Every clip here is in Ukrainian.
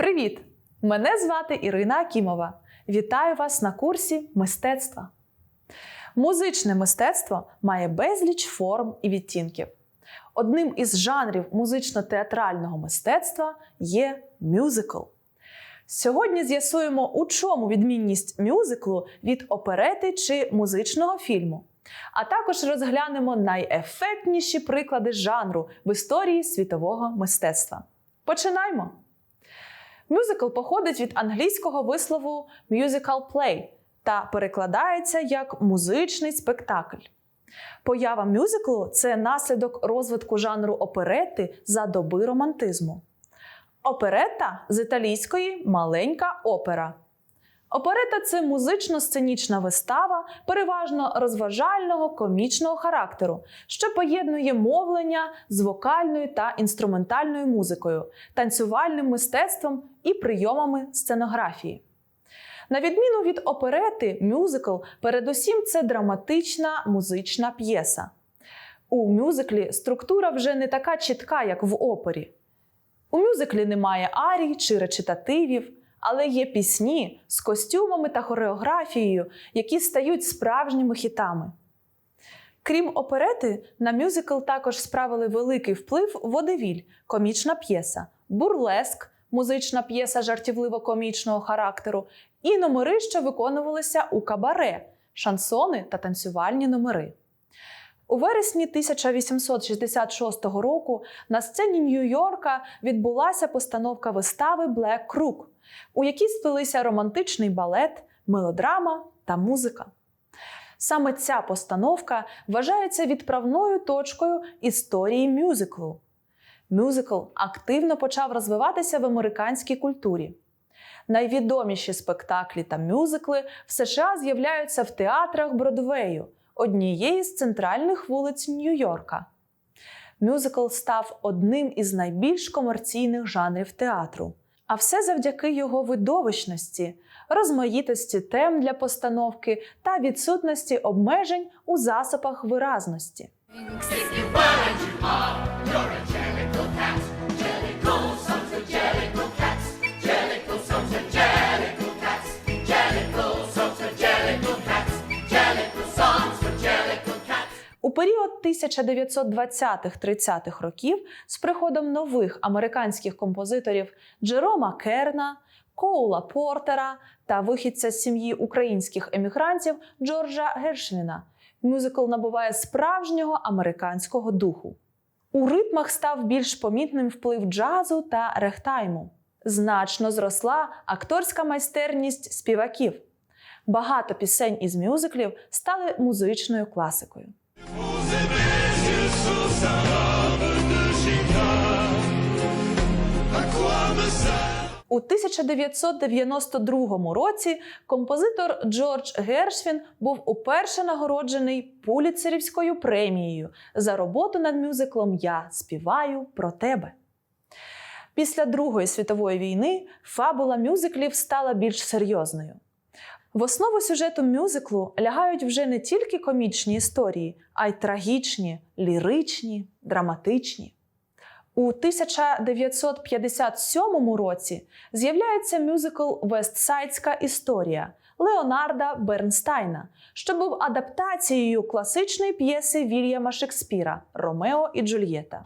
Привіт! Мене звати Ірина Акімова. Вітаю вас на курсі мистецтва. Музичне мистецтво має безліч форм і відтінків. Одним із жанрів музично-театрального мистецтва є мюзикл. Сьогодні з'ясуємо, у чому відмінність мюзиклу від оперети чи музичного фільму. А також розглянемо найефектніші приклади жанру в історії світового мистецтва. Починаймо! Мюзикл походить від англійського вислову musical play та перекладається як музичний спектакль. Поява мюзиклу це наслідок розвитку жанру оперети за доби романтизму. Оперета з італійської маленька опера. Оперета це музично-сценічна вистава, переважно розважального комічного характеру, що поєднує мовлення з вокальною та інструментальною музикою, танцювальним мистецтвом і прийомами сценографії. На відміну від оперети, мюзикл передусім це драматична музична п'єса. У мюзиклі структура вже не така чітка, як в опері. У мюзиклі немає арій чи речитативів, але є пісні з костюмами та хореографією, які стають справжніми хітами. Крім оперети, на мюзикл також справили великий вплив водевіль, комічна п'єса, бурлеск, музична п'єса жартівливо-комічного характеру, і номери, що виконувалися у кабаре, шансони та танцювальні номери. У вересні 1866 року на сцені Нью-Йорка відбулася постановка вистави Black Crook, у якій сплелися романтичний балет, мелодрама та музика. Саме ця постановка вважається відправною точкою історії мюзиклу. Мюзикл активно почав розвиватися в американській культурі. Найвідоміші спектаклі та мюзикли в США з'являються в театрах Бродвею, однієї з центральних вулиць Нью-Йорка. Мюзикл став одним із найбільш комерційних жанрів театру. А все завдяки його видовищності, розмаїтості тем для постановки та відсутності обмежень у засобах виразності. 1920-30-х років з приходом нових американських композиторів Джерома Керна, Коула Портера та вихідця з сім'ї українських емігрантів Джорджа Гершвіна мюзикл набуває справжнього американського духу. У ритмах став більш помітним вплив джазу та рехтайму. Значно зросла акторська майстерність співаків. Багато пісень із мюзиклів стали музичною класикою. 1992 році композитор Джордж Гершвін був уперше нагороджений Пуліцерівською премією за роботу над мюзиклом Я співаю про тебе. Після Другої світової війни фабула мюзиклів стала більш серйозною. В основу сюжету мюзиклу лягають вже не тільки комічні історії, а й трагічні, ліричні, драматичні. У 1957 році з'являється мюзикл Вестсайдська історія Леонарда Бернстайна, що був адаптацією класичної п'єси Вільяма Шекспіра Ромео і Джульєта.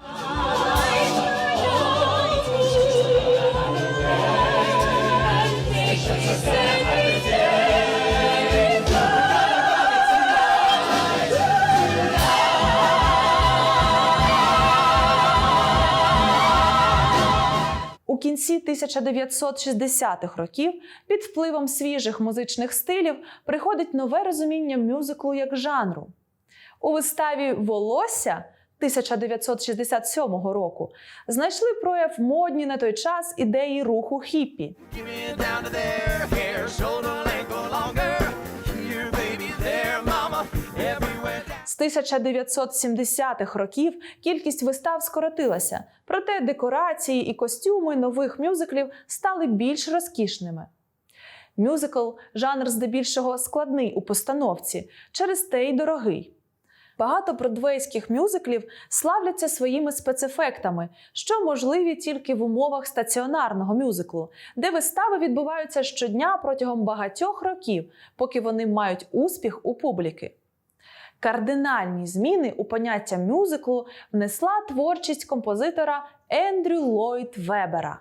Кінці 1960-х років під впливом свіжих музичних стилів приходить нове розуміння мюзиклу як жанру. У виставі Волосся 1967 року знайшли прояв модні на той час ідеї руху хіппі. З 1970-х років кількість вистав скоротилася, проте декорації і костюми нових мюзиклів стали більш розкішними. Мюзикл жанр здебільшого складний у постановці, через те й дорогий. Багато бродвейських мюзиклів славляться своїми спецефектами, що можливі тільки в умовах стаціонарного мюзиклу, де вистави відбуваються щодня протягом багатьох років, поки вони мають успіх у публіки. Кардинальні зміни у поняття мюзиклу внесла творчість композитора Ендрю Ллойд Вебера.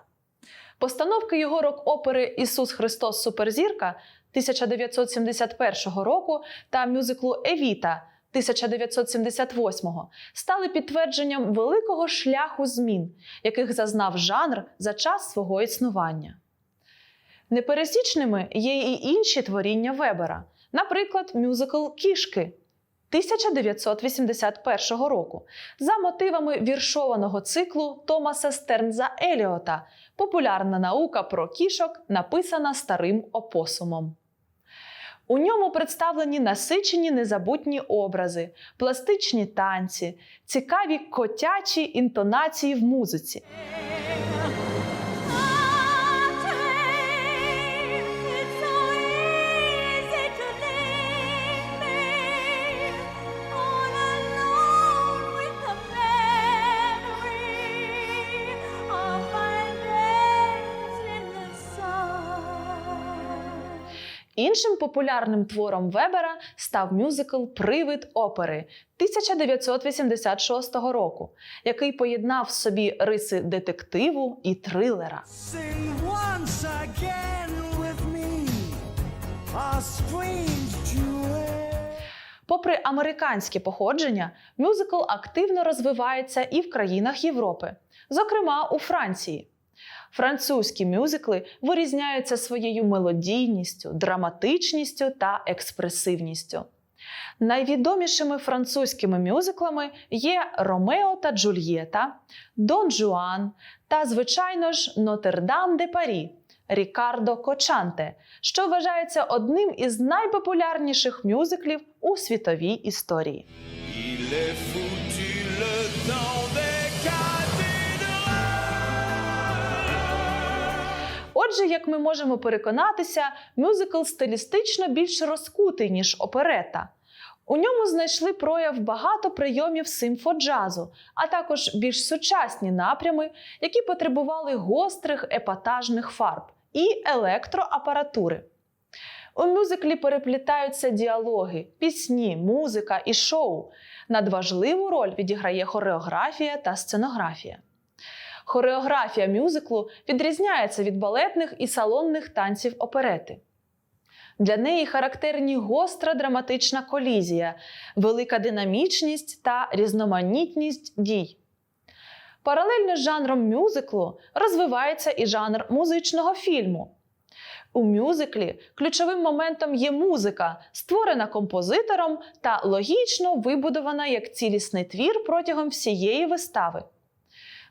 Постановки його рок-опери Ісус Христос Суперзірка 1971 року та мюзиклу Евіта 1978 стали підтвердженням великого шляху змін, яких зазнав жанр за час свого існування. Непересічними є і інші творіння Вебера, наприклад, мюзикл Кішки 1981 року за мотивами віршованого циклу Томаса Стернза Еліота Популярна наука про кішок, написана старим опосумом. У ньому представлені насичені незабутні образи, пластичні танці, цікаві котячі інтонації в музиці. Іншим популярним твором Вебера став мюзикл Привид опери 1986 року, який поєднав в собі риси детективу і трилера. Попри американське походження, мюзикл активно розвивається і в країнах Європи, зокрема у Франції. Французькі мюзикли вирізняються своєю мелодійністю, драматичністю та експресивністю. Найвідомішими французькими мюзиклами є Ромео та Джульєта, Дон Жуан та, звичайно ж, Нотр-Дам де Парі Рікардо Кочанте, що вважається одним із найпопулярніших мюзиклів у світовій історії. Il est foutu le temps Отже, як ми можемо переконатися, мюзикл стилістично більш розкутий, ніж оперета. У ньому знайшли прояв багато прийомів симфоджазу, а також більш сучасні напрями, які потребували гострих епатажних фарб і електроапаратури. У мюзиклі переплітаються діалоги, пісні, музика і шоу. Надважливу роль відіграє хореографія та сценографія. Хореографія мюзиклу відрізняється від балетних і салонних танців оперети. Для неї характерні гостра драматична колізія, велика динамічність та різноманітність дій. Паралельно з жанром мюзиклу розвивається і жанр музичного фільму. У мюзиклі ключовим моментом є музика, створена композитором та логічно вибудована як цілісний твір протягом всієї вистави.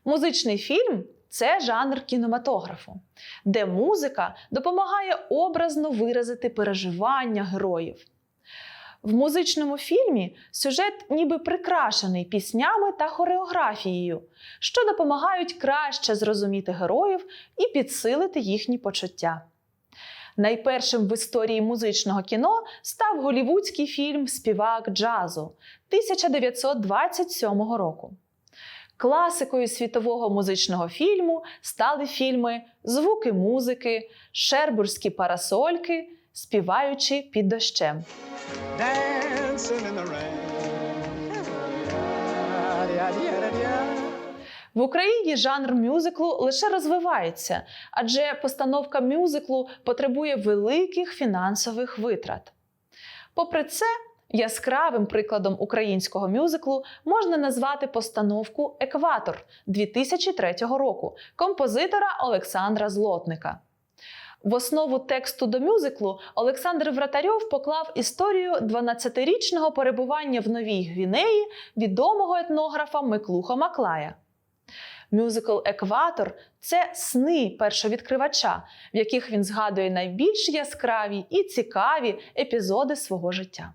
Музичний фільм це жанр кінематографу, де музика допомагає образно виразити переживання героїв. В музичному фільмі сюжет ніби прикрашений піснями та хореографією, що допомагають краще зрозуміти героїв і підсилити їхні почуття. Найпершим в історії музичного кіно став голівудський фільм Співак джазу 1927 року. Класикою світового музичного фільму стали фільми Звуки музики, Шербурзькі парасольки, співаючи під дощем. В Україні жанр мюзиклу лише розвивається, адже постановка мюзиклу потребує великих фінансових витрат. Попри це, яскравим прикладом українського мюзиклу можна назвати постановку Екватор 2003 року композитора Олександра Злотника. В основу тексту до мюзиклу Олександр Вратарьов поклав історію 12-річного перебування в Новій Гвінеї відомого етнографа Миклуха Маклая. Мюзикл Екватор це сни першовідкривача, в яких він згадує найбільш яскраві і цікаві епізоди свого життя.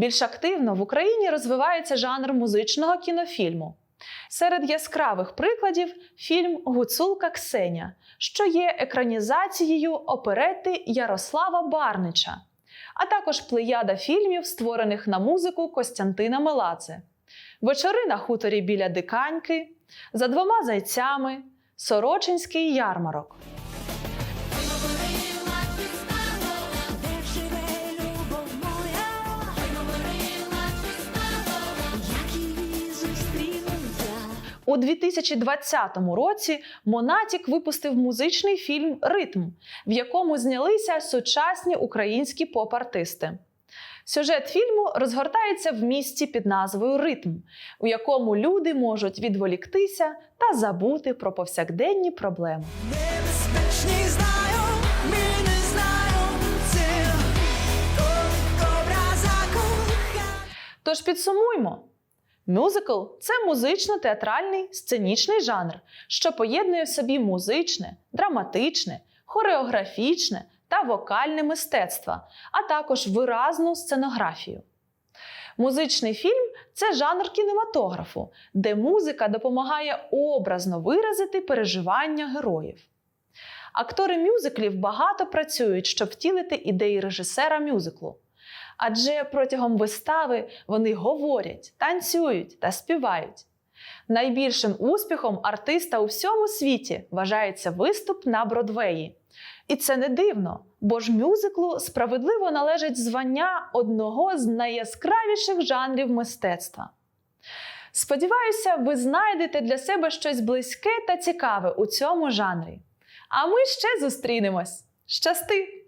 Більш активно в Україні розвивається жанр музичного кінофільму. Серед яскравих прикладів фільм Гуцулка Ксеня, що є екранізацією оперети Ярослава Барнича, а також плеяда фільмів, створених на музику Костянтина Меладзе, Вечори на хуторі біля Диканьки, За двома зайцями, Сорочинський ярмарок. У 2020 році Монатік випустив музичний фільм Ритм, в якому знялися сучасні українські поп-артисти. Сюжет фільму розгортається в місті під назвою Ритм, у якому люди можуть відволіктися та забути про повсякденні проблеми. Небезпечні знаю, ми не знаємо це, коли кобра закохає. Тож підсумуймо: мюзикл це музично-театральний сценічний жанр, що поєднує в собі музичне, драматичне, хореографічне та вокальне мистецтва, а також виразну сценографію. Музичний фільм це жанр кінематографу, де музика допомагає образно виразити переживання героїв. Актори мюзиклів багато працюють, щоб втілити ідеї режисера мюзиклу. Адже протягом вистави вони говорять, танцюють та співають. Найбільшим успіхом артиста у всьому світі вважається виступ на Бродвеї. І це не дивно, бо ж мюзиклу справедливо належить звання одного з найяскравіших жанрів мистецтва. Сподіваюся, ви знайдете для себе щось близьке та цікаве у цьому жанрі. А ми ще зустрінемось. Щасти!